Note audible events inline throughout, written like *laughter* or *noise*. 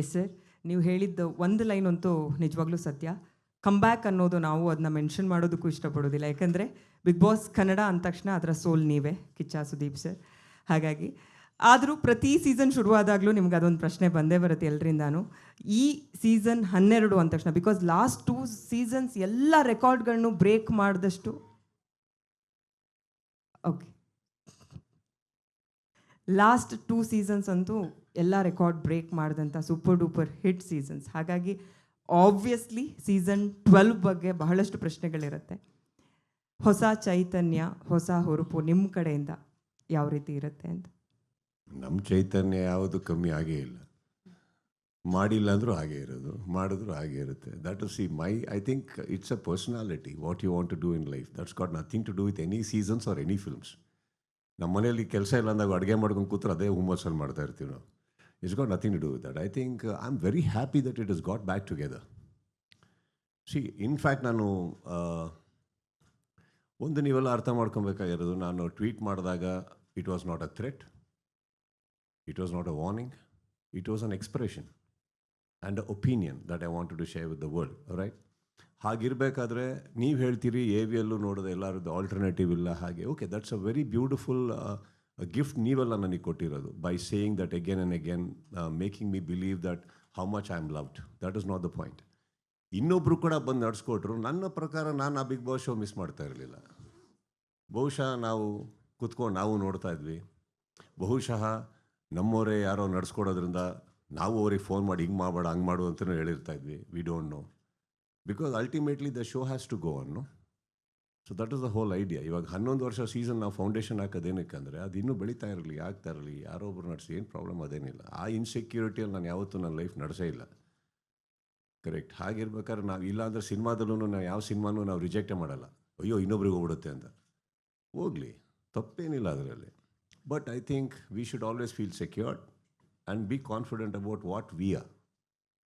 Yes sir ನೀವು ಹೇಳಿದ್ದು ಒಂದು ಲೈನ್ ಅಂತೂ ನಿಜವಾಗ್ಲೂ ಸತ್ಯ. ಕಮ್ಬ್ಯಾಕ್ ಅನ್ನೋದು ನಾವು ಅದನ್ನ ಮೆನ್ಷನ್ ಮಾಡೋದಕ್ಕೂ ಇಷ್ಟಪಡೋದಿಲ್ಲ. ಯಾಕಂದರೆ ಬಿಗ್ ಬಾಸ್ ಕನ್ನಡ ಅಂದ ತಕ್ಷಣ ಅದರ ಸೋಲ್ ನೀವೇ, ಕಿಚ್ಚ ಸುದೀಪ್ ಸರ್ ಹಾಗಾಗಿ ಆದರೂ ಪ್ರತಿ ಸೀಸನ್ ಶುರುವಾದಾಗಲೂ ನಿಮ್ಗೆ ಅದೊಂದು ಪ್ರಶ್ನೆ ಬಂದೇ ಬರುತ್ತೆ ಎಲ್ಲರಿಂದಾನು ಈ ಸೀಸನ್ ಹನ್ನೆರಡು ಅಂದ ತಕ್ಷಣ ಬಿಕಾಸ್ ಲಾಸ್ಟ್ ಟೂ ಸೀಸನ್ಸ್ ಎಲ್ಲ ರೆಕಾರ್ಡ್ಗಳನ್ನು ಬ್ರೇಕ್ ಮಾಡಿದಷ್ಟು ಓಕೆ ಲಾಸ್ಟ್ ಟೂ ಸೀಸನ್ಸ್ ಅಂತೂ ಎಲ್ಲ ರೆಕಾರ್ಡ್ ಬ್ರೇಕ್ ಮಾಡಿದಂಥ ಸೂಪರ್ ಡೂಪರ್ ಹಿಟ್ ಸೀಸನ್ಸ್ ಹಾಗಾಗಿ ಆಬ್ವಿಯಸ್ಲಿ ಸೀಸನ್ ಟ್ವೆಲ್ವ್ ಬಗ್ಗೆ ಬಹಳಷ್ಟು ಪ್ರಶ್ನೆಗಳಿರುತ್ತೆ. ಹೊಸ ಚೈತನ್ಯ, ಹೊಸ ಹುರುಪು ನಿಮ್ಮ ಕಡೆಯಿಂದ ಯಾವ ರೀತಿ ಇರುತ್ತೆ ಅಂತ? ನಮ್ಮ ಚೈತನ್ಯ ಯಾವುದು ಕಮ್ಮಿ ಆಗೇ ಇಲ್ಲ. ಮಾಡಿಲ್ಲ ಅಂದರೂ ಹಾಗೆ ಇರೋದು, ಮಾಡಿದ್ರು ಹಾಗೆ ಇರುತ್ತೆ. That see my I think it's a personality what you want to do in life that's got nothing to do with any seasons or any films ನಮ್ಮ ಮನೆಯಲ್ಲಿ ಕೆಲಸ ಇಲ್ಲ ಅಂದಾಗ ಅಡುಗೆ ಮಾಡ್ಕೊಂಡು ಕೂತ್ರೆ ಅದೇ ಹುಮ್ಮಸ್ಸಲ್ಲಿ ಮಾಡ್ತಾ ಇರ್ತೀವಿ ನಾವು. It's got nothing to do with that I think I am very happy that it is got back together see in fact ನಾನು ಆ, ಒಂದು ನೀವೆಲ್ಲ ಅರ್ಥ ಮಾಡ್ಕೊಬೇಕಾಗಿರೋದು ನಾನು ಟ್ವೀಟ್ ಮಾಡಿದಾಗ it was not a threat it was not a warning it was an expression and a opinion that I wanted to share with the world right ಹಾಗಿರಬೇಕಾದ್ರೆ ನೀವು ಹೇಳ್ತೀರಿ ಎ ವಿ ಎಲ್ಲೂ ನೋಡೋದು ಎಲ್ಲರದ್ದು ಆಲ್ಟರ್ನೇಟಿವ್ ಇಲ್ಲ ಹಾಗೆ. Okay that's a very beautiful gift ನೀವೆಲ್ಲ ನನಗೆ ಕೊಟ್ಟಿರೋದು by saying that again and again making me believe that how much I am loved that is not the point ಇನ್ನೊಬ್ಬರು ಕೂಡ ಬಂದು ನಡೆಸ್ಕೊಟ್ರು, ನನ್ನ ಪ್ರಕಾರ ನಾನು ಆ ಬಿಗ್ ಬಾಸ್ ಶೋ ಮಿಸ್ ಮಾಡ್ತಾ ಇರಲಿಲ್ಲ. ಬಹುಶಃ ನಾವು ಕುತ್ಕೊಂಡು ನಾವು ನೋಡ್ತಾ ಇದ್ವಿ. ಬಹುಶಃ ನಮ್ಮವರೇ ಯಾರೋ ನಡೆಸ್ಕೊಡೋದ್ರಿಂದ ನಾವು ಅವ್ರಿಗೆ ಫೋನ್ ಮಾಡಿ ಹಿಂಗೆ ಮಾಡಬೇಡ, ಹಂಗೆ ಮಾಡು ಅಂತಲೂ ಹೇಳಿರ್ತಾ ಇದ್ವಿ. We don't know because ultimately the show has to go on so that is the whole idea ಇವಾಗ ಹನ್ನೊಂದು ವರ್ಷ ಸೀಸನ್ ನಾವು ಫೌಂಡೇಶನ್ ಹಾಕೋದೇನಕ್ಕೆ ಅಂದರೆ ಅದು ಇನ್ನೂ ಬೆಳೀತಾ ಇರಲಿ, ಆಗ್ತಾ ಇರಲಿ, ಯಾರೋ ಒಬ್ರು ನಡೆಸಿ, ಏನು ಪ್ರಾಬ್ಲಮ್ ಅದೇನಿಲ್ಲ. ಆ ಇನ್ಸೆಕ್ಯೂರಿಟಿಯಲ್ಲಿ ನಾನು ಯಾವತ್ತೂ ನನ್ನ ಲೈಫ್ ನಡೆಸೇ ಇಲ್ಲ. ಕರೆಕ್ಟ್ ಹಾಗಿರ್ಬೇಕಾದ್ರೆ ನಾವು ಇಲ್ಲ ಅಂದರೆ ಸಿನಿಮಾದಲ್ಲೂ ನಾವು ಯಾವ ಸಿನಿಮಾನೂ ನಾವು ರಿಜೆಕ್ಟೇ ಮಾಡಲ್ಲ. ಅಯ್ಯೋ, ಇನ್ನೊಬ್ರಿಗೆ ಹೋಗ್ಬಿಡುತ್ತೆ ಅಂತ. ಹೋಗಲಿ. ತಪ್ಪೇನಿಲ್ಲ ಅದರಲ್ಲಿ. But I think we should always feel secured and be confident about what we are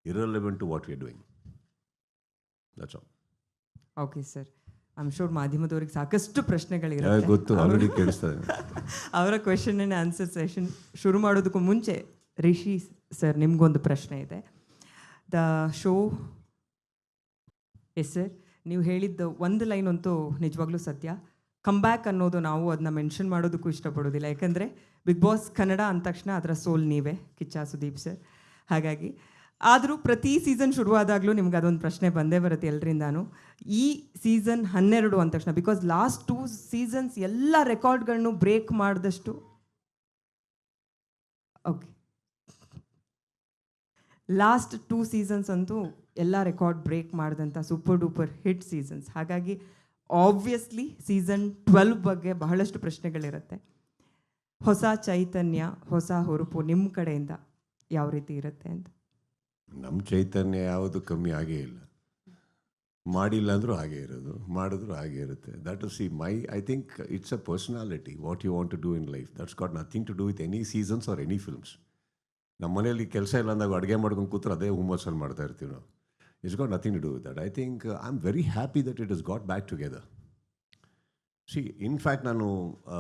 irrelevant to what we are doing that's all okay sir I am sure ಮಾಧ್ಯಮದವ್ರಿಗೆ ಸಾಕಷ್ಟು ಪ್ರಶ್ನೆಗಳಿರುತ್ತೆ. ಗೊತ್ತು. ಆಲ್ರೆಡಿ ಕೇಳಿಸ್ತಾ *laughs* ಅವರ ಕ್ವೆಶನ್ ಆ್ಯಂಡ್ ಆನ್ಸರ್ ಸೆಷನ್ ಶುರು ಮಾಡೋದಕ್ಕೂ ಮುಂಚೆ Rishi sir ನಿಮಗೊಂದು ಪ್ರಶ್ನೆ ಇದೆ. ದ ಶೋ ಎಸ್ ಸರ್ ನೀವು ಹೇಳಿದ್ದ ಒಂದು ಲೈನ್ ಅಂತೂ ನಿಜವಾಗ್ಲೂ ಸತ್ಯ. ಕಮ್ಬ್ಯಾಕ್ ಅನ್ನೋದು ನಾವು ಅದನ್ನ ಮೆನ್ಷನ್ ಮಾಡೋದಕ್ಕೂ ಇಷ್ಟಪಡೋದಿಲ್ಲ. ಯಾಕಂದರೆ ಬಿಗ್ ಬಾಸ್ ಕನ್ನಡ ಅಂದ ತಕ್ಷಣ ಅದರ ಸೋಲ್ ನೀವೇ ಕಿಚ್ಚ ಸುದೀಪ್ ಸರ್ ಹಾಗಾಗಿ ಆದರೂ ಪ್ರತಿ ಸೀಸನ್ ಶುರುವಾದಾಗಲೂ ನಿಮ್ಗೆ ಅದೊಂದು ಪ್ರಶ್ನೆ ಬಂದೇ ಬರುತ್ತೆ ಎಲ್ಲರಿಂದಾನು ಈ ಸೀಸನ್ ಹನ್ನೆರಡು ಅಂದ ತಕ್ಷಣ ಬಿಕಾಸ್ ಲಾಸ್ಟ್ ಟೂ ಸೀಸನ್ಸ್ ಎಲ್ಲ ರೆಕಾರ್ಡ್ಗಳನ್ನು ಬ್ರೇಕ್ ಮಾಡಿದಷ್ಟು. ಓಕೆ ಲಾಸ್ಟ್ ಟೂ ಸೀಸನ್ಸ್ ಅಂತೂ ಎಲ್ಲ ರೆಕಾರ್ಡ್ ಬ್ರೇಕ್ ಮಾಡಿದಂಥ ಸೂಪರ್ ಡೂಪರ್ ಹಿಟ್ ಸೀಸನ್ಸ್ ಹಾಗಾಗಿ ಆಬ್ವಿಯಸ್ಲಿ ಸೀಸನ್ ಟ್ವೆಲ್ವ್ ಬಗ್ಗೆ ಬಹಳಷ್ಟು ಪ್ರಶ್ನೆಗಳಿರುತ್ತೆ. ಹೊಸ ಚೈತನ್ಯ, ಹೊಸ ಹುರುಪು ನಿಮ್ಮ ಕಡೆಯಿಂದ ಯಾವ ರೀತಿ ಇರುತ್ತೆ ಅಂತ. ನಮ್ಮ ಚೈತನ್ಯ ಯಾವುದು ಕಮ್ಮಿ ಆಗೇ ಇಲ್ಲ. ಮಾಡಿಲ್ಲ ಅಂದರೂ ಹಾಗೆ ಇರೋದು ಮಾಡಿದ್ರು ಹಾಗೆ ಇರುತ್ತೆ. That see my I think it's a personality what you want to do in life that's got nothing to do with any seasons or any films ನಮ್ಮ ಮನೆಯಲ್ಲಿ ಕೆಲಸ ಇಲ್ಲ ಅಂದಾಗ ಅಡುಗೆ ಮಾಡ್ಕೊಂಡು ಕೂತ್ರೆ ಅದೇ ಹುಮ್ಮಸ್ಸಲ್ಲಿ ಮಾಡ್ತಾ ಇರ್ತೀವಿ ನಾವು. It's got nothing to do with that I think I am very happy that it is got back together see in fact ನಾನು ಆ,